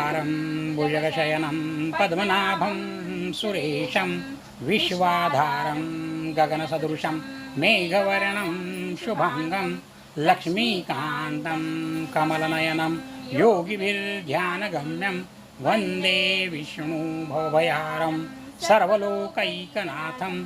कारं भुजगशयनं पद्मनाभं सुरेशं विश्वाधारं गगनसदृशं मेघवर्णं शुभाङ्गं लक्ष्मीकान्तं कमलनयनं योगिभिर्ध्यानगम्यं वन्दे विष्णुभवभयारं सर्वलोकैकनाथम्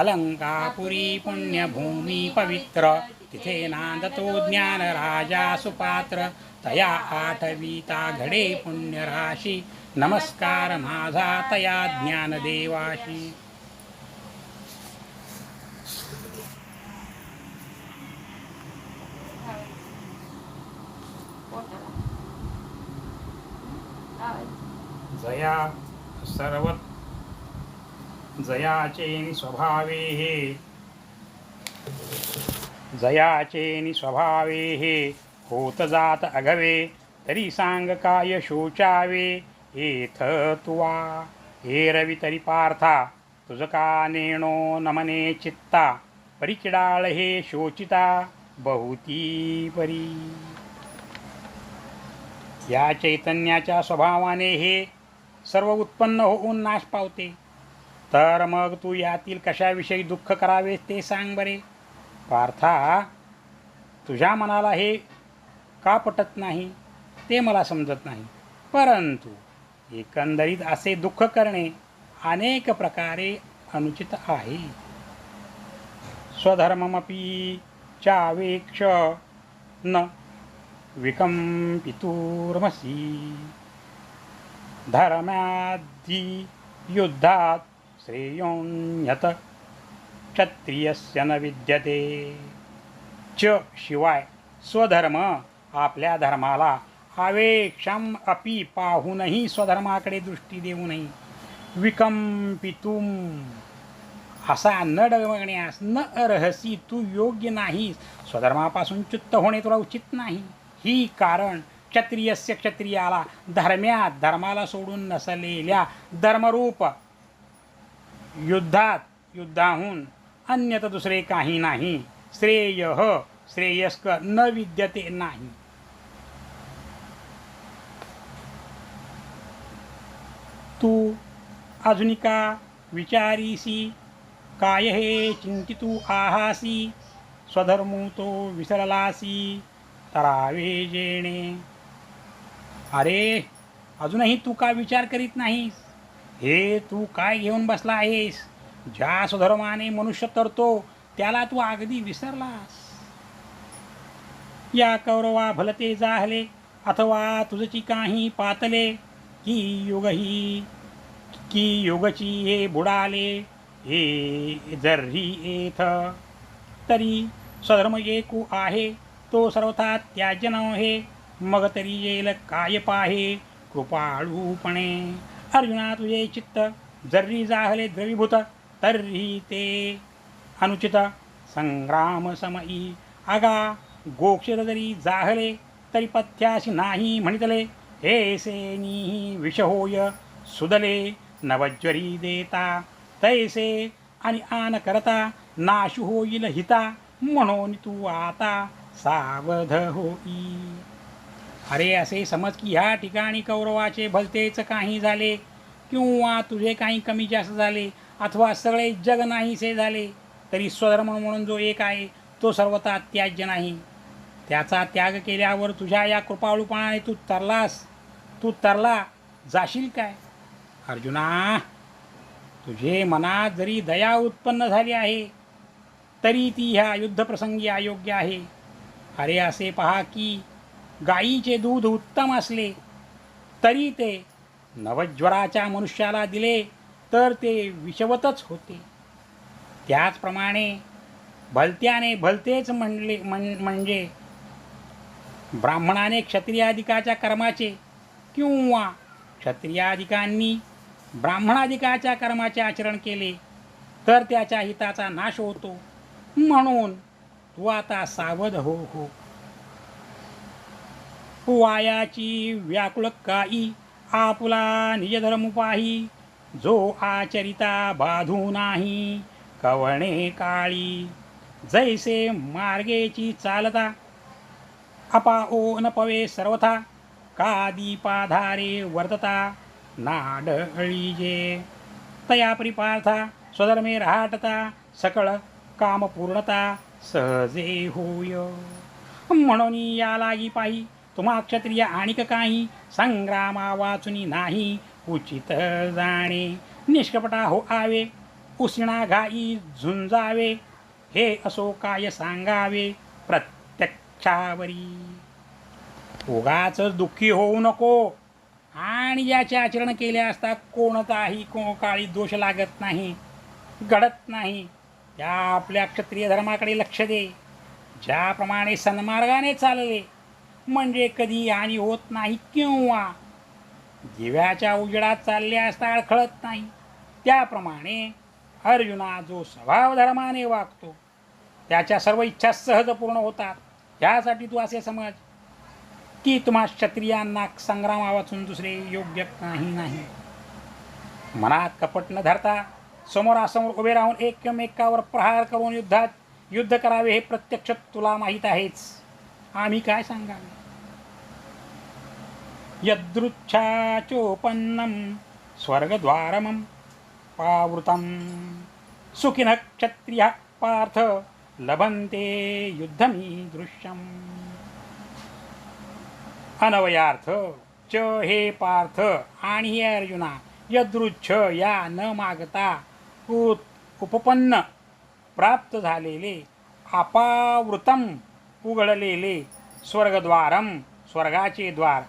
अलङ्कापुरी पुण्यभूमि पवित्र तिथे नान्दतो ज्ञानराजा सुपात्र तया आठवीता घडे पुण्यराशी. नमस्कार माझा तया ज्ञानदेवाशी. जया सर्व जयाचेनि स्वभावे. हे जयाचे स्वभावे. हे होत जात अगवे तरी सांग काय शोचावे? एथ तुवा. हे रवी तरी पार्था तुझ का नेणो नमने चित्ता? परिचिडाळ हे शोचिता बहुती परी. या चैतन्याच्या स्वभावाने हे सर्व उत्पन्न होऊन नाश पावते. तर मग तू यातील कशाविषयी दुःख करावे ते सांग बरे. पार्था तुझ्या मनाला हे का पटत नाही? ते मला समजत नाही. परंतु एकंदरीत असे दुःख करणे अनेक प्रकारे अनुचित आहे. स्वधर्ममपी चावेक्ष न विकंपितुर्मसी धर्मादि युद्धात श्रेयोन्यत क्षत्रियस्य न विद्यते। च शिवाय स्वधर्म आपल्या धर्माला आवेक्षम अपि पाहूनही स्वधर्माकडे दृष्टी देऊ नये. विकंपितुम असा न डगमगण्यास न अर्हसी तू योग्य नाही. स्वधर्मापासून च्युत्त होणे तुला उचित नाही. ही कारण क्षत्रियस्य क्षत्रियाला धर्म्यात धर्माला सोडून नसलेल्या धर्मरूप युद्धात युद्धाहून अन्यत दुसरे काही नाही. श्रेय श्रेयस्कर न विद्यते नाही. तू आधुनिका विचारीसी काय हे चिंतितू आहासी स्वधर्मू तो विसरलासी तरावे जेणे। अरे अजूनही तू का विचार करीत नाहीस? हे तू काय घेऊन बसला आहेस? ज्या स्वधर्माने मनुष्य तरतो त्याला तू अगदी विसरलास. या कौरवा भलते जाहले अथवा तुझची काही पातले की युग ही की युगची हे बुडाले हे जर्ही येथ तरी स्वधर्म एकू आहे तो सर्वथा त्याज्य हे मग तरी येईल काय पाहे कृपाळूपणे. अर्जुना तुझे चित्त जर्री जाहले द्रवीभूत तर्ही ते अनुचित. संग्राम समयी आगा गोक्षर जरी जाहले तरी पथ्याशी नाही म्हणितले. हे सेनी विष होय सुदले नवज्वरी देता तैसे आणि आन करता नाश होईल हिता म्हणून तू आता सावध होई. अरे असे समज की ह्या ठिकाणी कौरवाचे भलतेच काही झाले किंवा तुझे काही कमी जास्त झाले अथवा सगळे जग नाहीसे झाले तरी स्वधर्म म्हणून जो एक आहे तो सर्वता त्याज्य नाही. त्याचा त्याग केल्यावर तुझ्या या कृपाळूपणाने तू तरलास तू तरला जाशील काय? अर्जुना तुझे मनात जरी दया उत्पन्न झाली आहे तरी ती ह्या युद्धप्रसंगी अयोग्य आहे. अरे असे पहा की गायीचे दूध उत्तम असले तरी ते नवज्वराच्या मनुष्याला दिले तर ते विषवतच होते. त्याचप्रमाणे भलत्याने भलतेच म्हणले म्हण म्हणजे ब्राह्मणाने क्षत्रियाधिकाच्या कर्माचे किंवा क्षत्रियाधिकांनी ब्राह्मणाधिकाच्या कर्माचे आचरण केले तर त्याच्या हिताचा नाश होतो. म्हणून तू आता सावध हो हो. वायाची व्याकुळ काई आपुला निजधर्म पाही जो आचरिता बाधू नाही कवणे काळी. जैसे मार्गेची चालता अपाओ न पवे सर्वथा का दीपाधारे वर्तता नाडळीजे तया परिपार्था स्वधर्मे राहाटता सकळ कामपूर्णता सहजे होय। म्हणून या लागी पाही तुम्हा क्षत्रिय आणिक काही संग्रामा वाचुनी नाही उचित जाणे। निष्कपटा हो आवे उसिणा घाई झुंजावे हे असो काय सांगावे प्रत्यक्षावरी। उगाच दुःखी होऊ नको. आणि ज्याचे आचरण केले असता कोणताही को काळी दोष लागत नाही घडत नाही. त्या आपल्या क्षत्रिय धर्माकडे लक्ष दे. ज्याप्रमाणे सन्मार्गाने चालले म्हणजे कधी हानी होत नाही किंवा दिव्याच्या उजेडात चालले असता अडखळत नाही. त्याप्रमाणे अर्जुना जो स्वभाव धर्माने वागतो त्याच्या सर्व इच्छा सहज पूर्ण होतात. यासाठी तू असे समज की तुम्हा क्षत्रियांना संग्रामा वाचून दुसरे योग्य काही नाही. मनात कपट न धरता समोरासमोर उभे राहून एकमेकावर प्रहार करून युद्धात युद्ध करावे हे प्रत्यक्ष तुला माहीत आहेच. आम्ही काय सांगावे? यदृच्छाचोपन्नं स्वर्गद्वारमं पावृतं सुखिनः क्षत्रियः पार्थ लभन्ते युद्धमीदृश्यम्। अनवयार्थ च हे पार्थ आणि हे अर्जुना यदृच्छ या न मागता उत उपपन्न प्राप्त झालेले अपावृतम उघडलेले स्वर्गद्वारम स्वर्गाचे द्वार.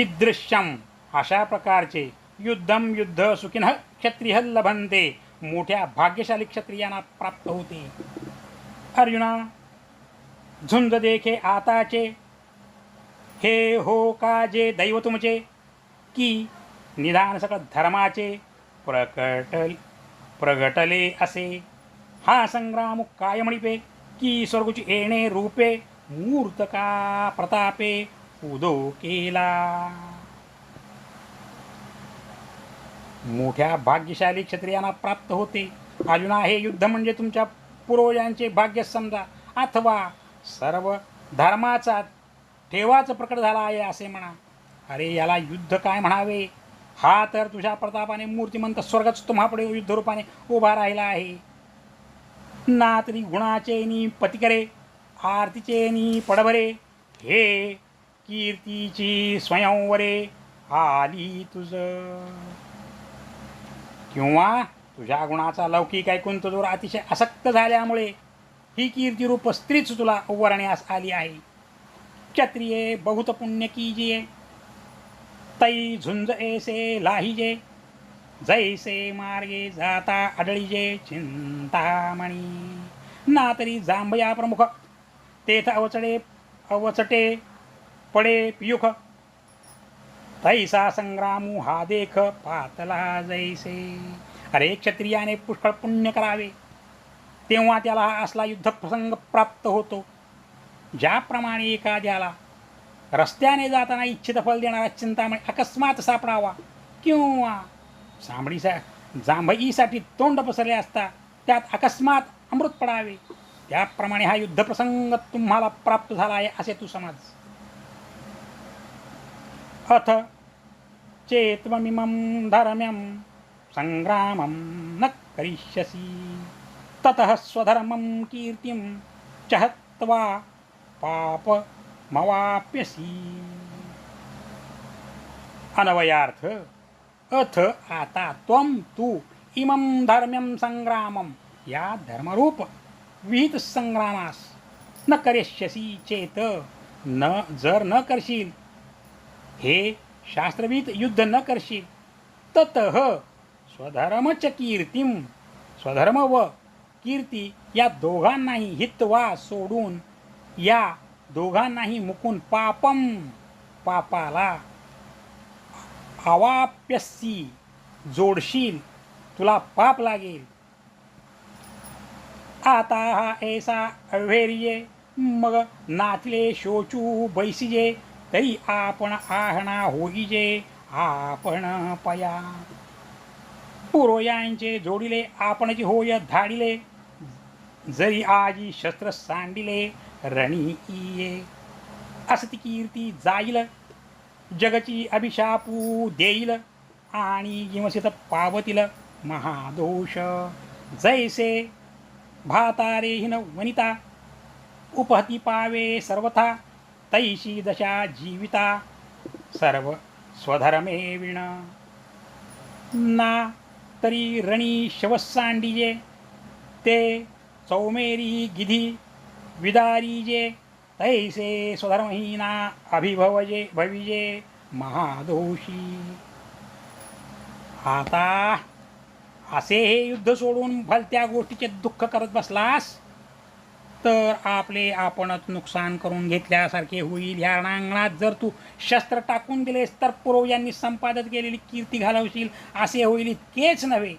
इदृश्यम अशा प्रकारचे युद्धम युद्ध सुखिन क्षत्रिय लभंते मोठ्या भाग्यशाली क्षत्रियांना प्राप्त होते. अर्जुना झुंज देखे आताचे हे हो का जे दैव तुमचे? की निदान सकळ धर्माचे प्रकट प्रगटले असे? हा संग्राम काय म्हणिपे की स्वर्गुची येणे रूपे मूर्त का प्रतापे उदो केला? मोठ्या भाग्यशाली क्षत्रियांना प्राप्त होते. अर्जुना हे युद्ध म्हणजे तुमच्या पूर्वजांचे भाग्य समजा. अथवा सर्व धर्माचा तेव्हाच प्रकट झाला आहे असे म्हणा. अरे याला युद्ध काय म्हणावे? हा तर तुझ्या प्रतापाने मूर्तिमंत स्वर्गच तुम्हापुढे युद्धरूपाने उभा राहिला आहे. ना तरी गुणाचे नि पतिकरे आरतीचे नि पडभरे हे कीर्तीची स्वयंवरे आली तुझ. किंवा तुझ्या गुणाचा लौकिक ऐकून तुझ्यावर अतिशय आसक्त झाल्यामुळे ही कीर्तिरूप स्त्रीच तुला उभारण्यास आली आहे. क्षत्रिये बहुत पुण्य कीजिये। तै झुंज ऐसे लाहिजे जैसे मार्गे जाता आढळीजे चिंतामणी। ना तरी जांभया प्रमुख तेथ अवचडे अवचटे पडे पियुख। तैसा संग्रामू हा देख पातला जैसे। अरे क्षत्रियाने पुष्कळ पुण्य करावे तेव्हा त्याला हा असला युद्ध प्रसंग प्राप्त होतो। ज्याप्रमाणे एखाद्याला रस्त्याने जाताना इच्छित फल देणारा चिंतामणी अकस्मात सापडावा किंवा सांबडीसा जांभईसाठी तोंड पसरले असता त्यात अकस्मात अमृत पडावे त्याप्रमाणे हा युद्धप्रसंग तुम्हाला प्राप्त झाला आहे असे तू समज. अथ चेत्वमिमं धर्म्यं सङ्ग्रामं न करिष्यसि ततः स्वधर्मं कीर्तिं चहत्वा पापमवाप्यसि अनवयार्थ अथ आता त्वं तू इमं धर्म्यं संग्रामं। या धर्मरूप विहित संग्रामास न करिष्यसी चेत न जर न करशील। हे शास्त्रवित युद्ध न करशील। तत स्वधर्मच कीर्तीम स्वधर्म व कीर्ती या दोघांनाही हितवा सोडून या दोघांनाही मुकून पापम पापाला अवाप्यसी जोडशील तुला पाप लागेल. आता हा ऐसा अव्हेर्ये मग नाचले शोचू बैसिजे तरी आपण आहणा होईजे आपण पया. पुरोयांचे जोडिले आपणची होय धाडिले जरी आजी शस्त्र सांडिले रणी ये असती कीर्ती जाईल जगची अभिशापू देईल आणि जिमसित पावतील महादोष। जैसे भातारेहीन वनिता उपहती पावे सर्वथा तैशी दशा जीविता सर्व स्वधर्मे विण। ना तरी रणी शवसांडिये ते चौमेरी गिधी विदारीजे तैसे स्वधर्महीना अभिभवजे भविजे महादोषी। आता असे हे युद्ध सोडून भलत्या गोष्टीचे दुःख करत बसलास तर आपले आपणच नुकसान करून घेतल्यासारखे होईल ह्या रणांगणात जर तू शस्त्र टाकून दिलेस तर पूर्वजांनी संपादित केलेली कीर्ती घालवशील असे होईल इतकेच नव्हे.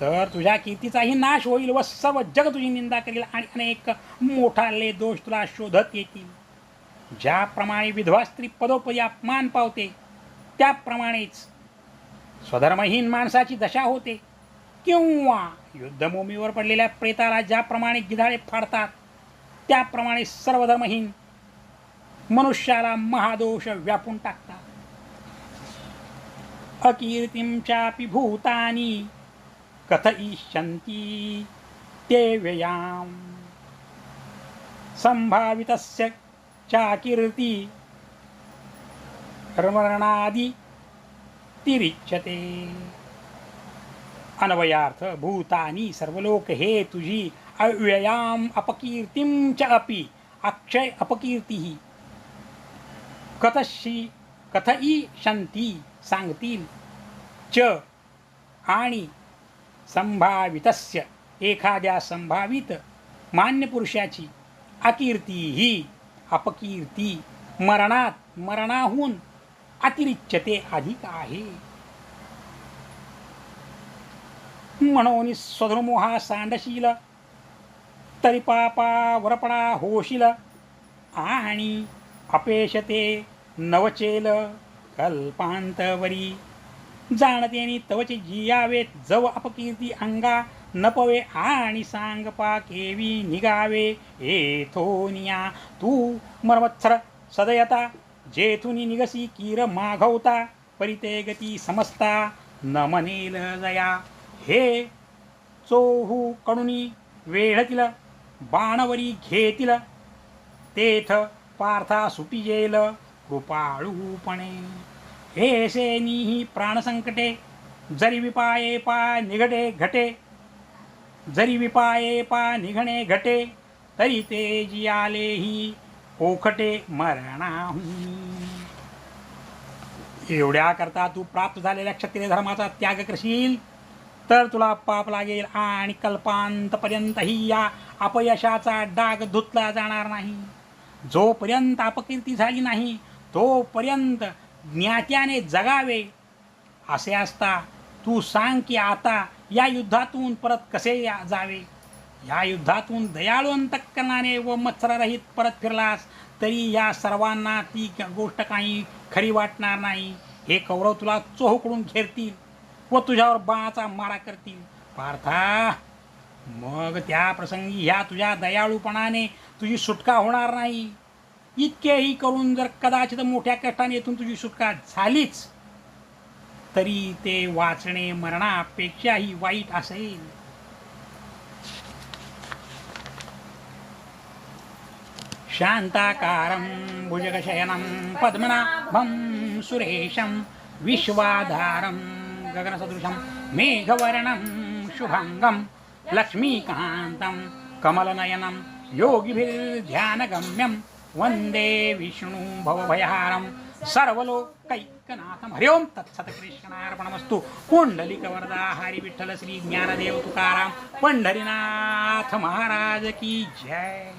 तर तुझ्या कीर्तीचाही नाश होईल व सर्व जग तुझी निंदा करील आणि अनेक मोठाले दोष तुला शोधत येतील. ज्याप्रमाणे विधवा स्त्री पदोपदी अपमान पावते त्याप्रमाणेच स्वधर्महीन माणसाची दशा होते. किंवा युद्धभूमीवर पडलेल्या प्रेताला ज्याप्रमाणे गिधाळे फाडतात त्याप्रमाणे सर्वधर्महीन मनुष्याला महादोष व्यापून टाकतात. अकीर्तींच्या भूतानी कथयिष्यन्ति ते व्ययां सम्भावितस्य चाकीर्ति कर्मरणादि तिरिच्यते। अन्वयार्थ भूतानी सर्वलोक हे तुझी अव्ययाम अपकीर्तीं च अपि अक्षय अपकीर्ती। कथशी कथई शंती सांगतील च आणि संभावितस्य। एखाद्या संभावित मान्य पुरुषाची अकीर्ती ही अपकीर्ती मरणात मरणाहून अतिरिच्यते अधिक आहे. म्हणून स्वधर्मोहा सांडशील तरी पापा वरपणा होशील आणि अपेशते नवचेल कल्पांतवरी जाणतेनी तवचे जियावे जव अपकीर्ती अंगा नपवे आणि सांगपा केवी निगावे एथोनिया तू मर्मत्सर सदयता जेथुनी निगसी कीर माघवता परिते गती समजता न मनेल जया। हे चोहू कडुनी वेढतील बाणवरी घेतील तेथ पार्था सुटिजेल कृपाळूपणे। हे सेनीही प्राणसंकटे जरी विपाये पा निघडे घटे जरी विपाये पा निघणे घटे तरी ते जियालेही ओखटे मरणाहून. एवढ्या करता तू प्राप्त झालेल्या क्षत्रिय धर्माचा त्याग करशील तर तुला पाप लागेल आणि कल्पांतपर्यंतही या अपयशाचा डाग धुतला जाणार नाही. जोपर्यंत अपकीर्ती झाली नाही तोपर्यंत ज्ञात्याने जगावे. असे असता तू सांग की आता या युद्धातून परत कसे या जावे? या युद्धातून दयाळू अंतकरणाने व मत्सररहित परत फिरलास तरी या सर्वांना ती गोष्ट काही खरी वाटणार नाही. हे कौरव तुला चोहकडून घेरतील व तुझ्यावर बाणाचा मारा करतील. पार्था मग त्या प्रसंगी ह्या तुझ्या दयाळूपणाने तुझी सुटका होणार नाही. इतकेही करून जर कदाचित मोठ्या कष्टाने येथून तुझी सुटका झालीच तरी ते वाचणे मरणापेक्षाही वाईट असेल. शांताकारं भुजगशयनं पद्मनाभं सुरेशं विश्वाधारं गगनसदृशं मेघवर्णं शुभङ्गं लक्ष्मीकान्तं कमलनयनं योगिभिर्ध्यानगम्यं वंदे विष्णु भवभयहारं सर्वलोकैकनाथं हरि ओं तत्सत्कृष्णार्पणमस्तु कुण्डलिकवरदा हरि विठ्ठल श्री ज्ञानदेव तुकाराम। पंढरीनाथ महाराज की जय।